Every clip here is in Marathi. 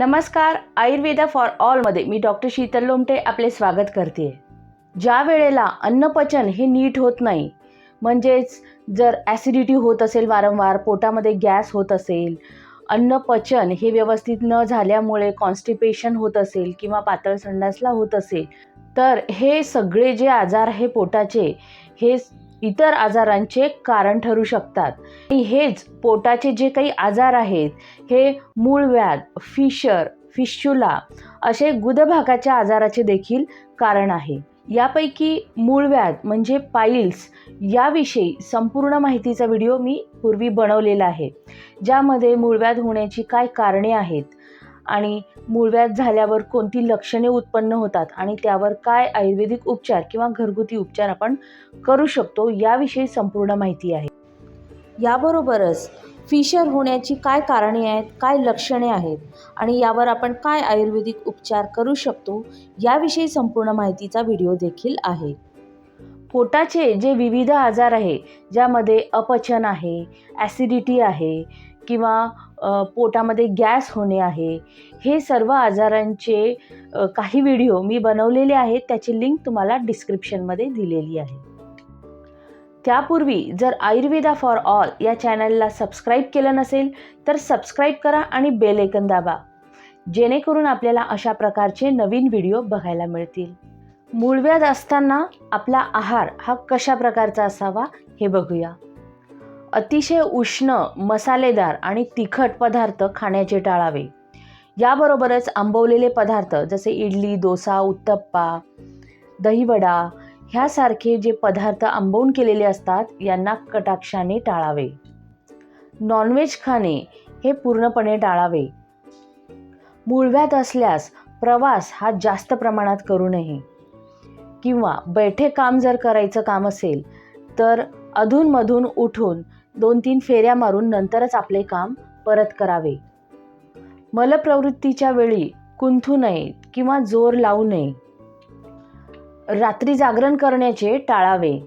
नमस्कार आयुर्वेदा फॉर ऑलमध्ये मी डॉक्टर शीतल लोमटे आपले स्वागत करते. ज्या वेळेला अन्नपचन हे नीट होत नाही म्हणजेच जर ॲसिडिटी होत असेल वारंवार पोटामध्ये गॅस होत असेल अन्नपचन हे व्यवस्थित न झाल्यामुळे कॉन्स्टिपेशन होत असेल किंवा पातळ संडासला होत असेल तर हे सगळे जे आजार आहे पोटाचे हे इतर आजारांचे कारण ठरू शकतात. आणि हेच पोटाचे जे काही आजार आहेत हे मूळव्याध फिशर फिश्चुला असे गुदभागाच्या आजाराचे देखील कारण आहे. यापैकी मूळव्याध म्हणजे पाईल्स याविषयी संपूर्ण माहितीचा व्हिडिओ मी पूर्वी बनवलेला आहे. ज्यामध्ये मूळव्याध होण्याची काय कारणे आहेत आणि मूळव्याध झाल्यावर कोणती लक्षणे उत्पन्न होतात आणि त्यावर काय आयुर्वेदिक उपचार किंवा घरगुती उपचार आपण करू शकतो याविषयी संपूर्ण माहिती आहे. याबरोबरच फिशर होण्याची काय कारणे आहेत काय लक्षणे आहेत आणि यावर आपण काय आयुर्वेदिक उपचार करू शकतो याविषयी संपूर्ण माहितीचा व्हिडिओ देखील आहे. पोटाचे जे विविध आजार आहे ज्यामध्ये अपचन आहे ॲसिडिटी आहे किंवा पोटामध्ये गॅस होणे आहे. हे सर्व आजारांचे काही व्हिडिओ मी बनवलेले आहेत त्याची लिंक तुम्हाला डिस्क्रिप्शनमध्ये दिलेली आहे. त्यापूर्वी जर आयुर्वेदा फॉर ऑल या चॅनलला सबस्क्राईब केलं नसेल तर सबस्क्राईब करा आणि बेल ऐकन दाबा. जेणेकरून आपल्याला अशा प्रकारचे नवीन व्हिडिओ बघायला मिळतील. मूळव्याध असताना आपला आहार हा कशा प्रकारचा असावा हे बघूया. अतिशय उष्ण मसालेदार आणि तिखट पदार्थ खाण्याचे टाळावे. याबरोबरच आंबवलेले पदार्थ जसे इडली डोसा उत्तप्पा दहीवडा ह्यासारखे जे पदार्थ आंबवून केलेले असतात यांना कटाक्षाने टाळावे. नॉनव्हेज खाणे हे पूर्णपणे टाळावे. मुळव्यात असल्यास प्रवास हा जास्त प्रमाणात करू नये. किंवा बैठे काम जर करायचं काम असेल तर अधूनमधून उठून दोन तीन फेऱ्या मारून नंतरच आपले काम परत करावे. मलप्रवृत्तीच्या वेळी कुंथू नये किंवा जोर लावू नये. रात्री जागरण करण्याचे टाळावे.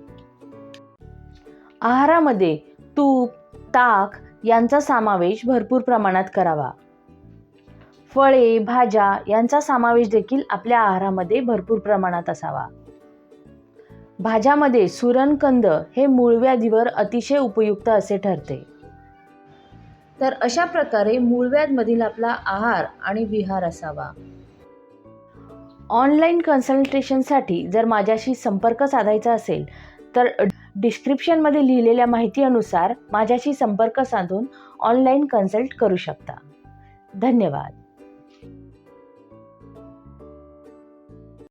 आहारामध्ये तूप ताक यांचा समावेश भरपूर प्रमाणात करावा. फळे भाज्या यांचा समावेश देखील आपल्या आहारामध्ये भरपूर प्रमाणात असावा. भाज्यामध्ये सुरणकंद हे मूळव्याधीवर अतिशय उपयुक्त असे ठरते. तर अशा प्रकारे मूळव्याधमधील आपला आहार आणि विहार असावा. ऑनलाईन कन्सल्टेशनसाठी जर माझ्याशी संपर्क साधायचा असेल तर डिस्क्रिप्शनमध्ये लिहिलेल्या माहितीनुसार माझ्याशी संपर्क साधून ऑनलाईन कन्सल्ट करू शकता. धन्यवाद.